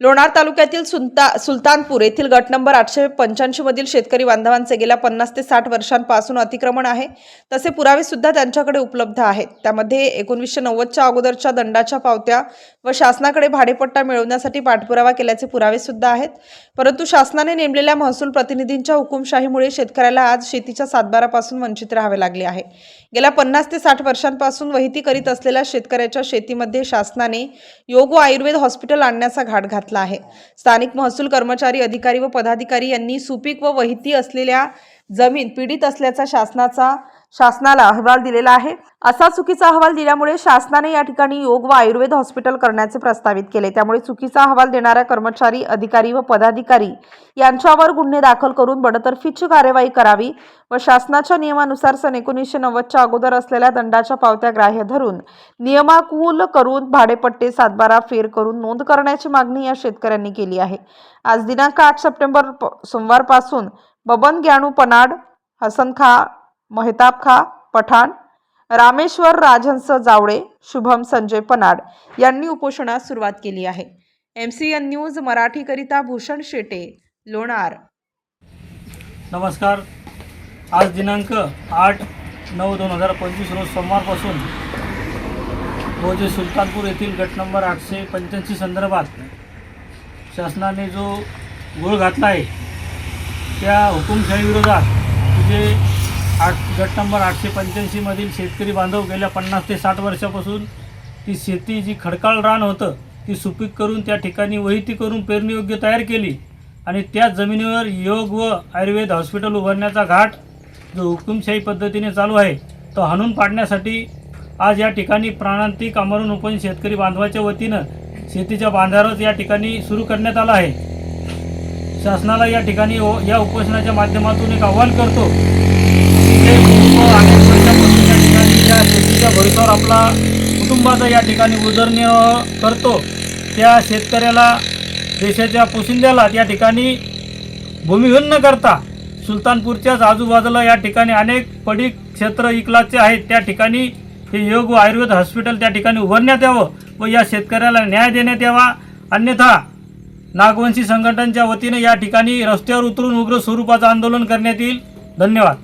Lonar तालुक्यातील सुलता सुलतानपूर येथील गट नंबर आठशे पंच्याऐंशी मधील शेतकरी बांधवांचे गेल्या पन्नास ते साठ वर्षांपासून अतिक्रमण आहे. तसे पुरावे सुद्धा त्यांच्याकडे उपलब्ध आहेत. त्यामध्ये एकोणीसशे नव्वदच्या अगोदरच्या दंडाच्या पावत्या व शासनाकडे भाडेपट्टा मिळवण्यासाठी पाठपुरावा केल्याचे पुरावे सुद्धा आहेत. परंतु शासनाने नेमलेल्या महसूल प्रतिनिधींच्या हुकुमशाहीमुळे शेतकऱ्याला आज शेतीच्या सातबारापासून वंचित राहावे लागले आहे. गेल्या पन्नास ते साठ वर्षांपासून वहिती करीत असलेल्या शेतकऱ्याच्या शेतीमध्ये शासनाने योग व आयुर्वेद हॉस्पिटल आणण्याचा घाट घातला आहे. स्थानिक महसूल कर्मचारी अधिकारी व पदाधिकारी यांनी सुपीक व वहिती असलेल्या जमीन पीडित असल्याचा शासनाचा शासनाला अहवाल दिलेला आहे. असा चुकीचा अहवाल दिल्यामुळे शासनाने या ठिकाणी योग व आयुर्वेद हॉस्पिटल करण्याचे प्रस्तावित केले. त्यामुळे चुकीचा अहवाल देणाऱ्या कर्मचारी अधिकारी व पदाधिकारी यांच्यावर गुन्हे दाखल करून बडतर्फीची कार्यवाही करावी व शासनाच्या नियमानुसार सन एकोणीसशे नव्वदच्या अगोदर असलेल्या दंडाच्या पावत्या ग्राह्य धरून नियमाकुल करून भाडेपट्टे सातबारा फेर करून नोंद करण्याची मागणी या शेतकऱ्यांनी केली आहे. आज दिनांक आठ सप्टेंबर प- सोमवारपासून बबन ग्याणू पनाड हसन खा मेहताब खा पठाण रामेश्वर राजहंस जावळे शुभम संजय पनाड यांनी उपोषणास सुरुवात केली आहे. एम सी एन न्यूज मराठीकरिता भूषण शेटे लोणार. नमस्कार. आज दिनांक आठ नऊ दोन हजार पंचवीस रोज सोमवारपासून रोजी सुलतानपूर येथील गट नंबर आठशे पंच्याऐंशी संदर्भात शासनाने जो गुळ घातला आहे त्या हुकुमशाहीविरोधात जे म्हणजे आठ गट नंबर आठशे पंच्याऐंशीमधील शेतकरी बांधव गेल्या पन्नास ते साठ वर्षापासून ती शेती जी खडकाळ रान होतं ती सुपीक करून त्या ठिकाणी वहिती करून पेरणीयोग्य तयार केली. आणि त्या जमिनीवर योग व आयुर्वेद हॉस्पिटल उभारण्याचा घाट जो हुकुमशाही पद्धतीने चालू आहे तो हाणून पाडण्यासाठी आज या ठिकाणी प्राणांतिक अमरून उपोषण शेतकरी बांधवाच्या वतीनं शेतीच्या बांधारच या ठिकाणी सुरू करण्यात आला आहे. शासनाला या ठिकाणी ओ- या उपोषणाच्या माध्यमातून एक आव्हान करतो. जे अनेक वर्षापासून या ठिकाणी या शेतीच्या भरोश्यावर आपला कुटुंबाचा या ठिकाणी उदरनिर्वाह करतो. त्या शेतकऱ्याला देशाच्या पोशिंद्याला या ठिकाणी भूमिहीन न करता. सुलतानपूरच्याच आजूबाजूला या ठिकाणी अनेक पडीक क्षेत्र इकलाचे आहेत. त्या ठिकाणी हे योग व आयुर्वेद हॉस्पिटल त्या ठिकाणी उभारण्यात यावं व या शेतकऱ्याला न्याय देण्यात यावा. अन्यथा नागवंशी संघटनच्या वतीने या ठिकाणी रस्त्यावर उतरून उग्र स्वरूपाचं आंदोलन करण्यात येईल. धन्यवाद.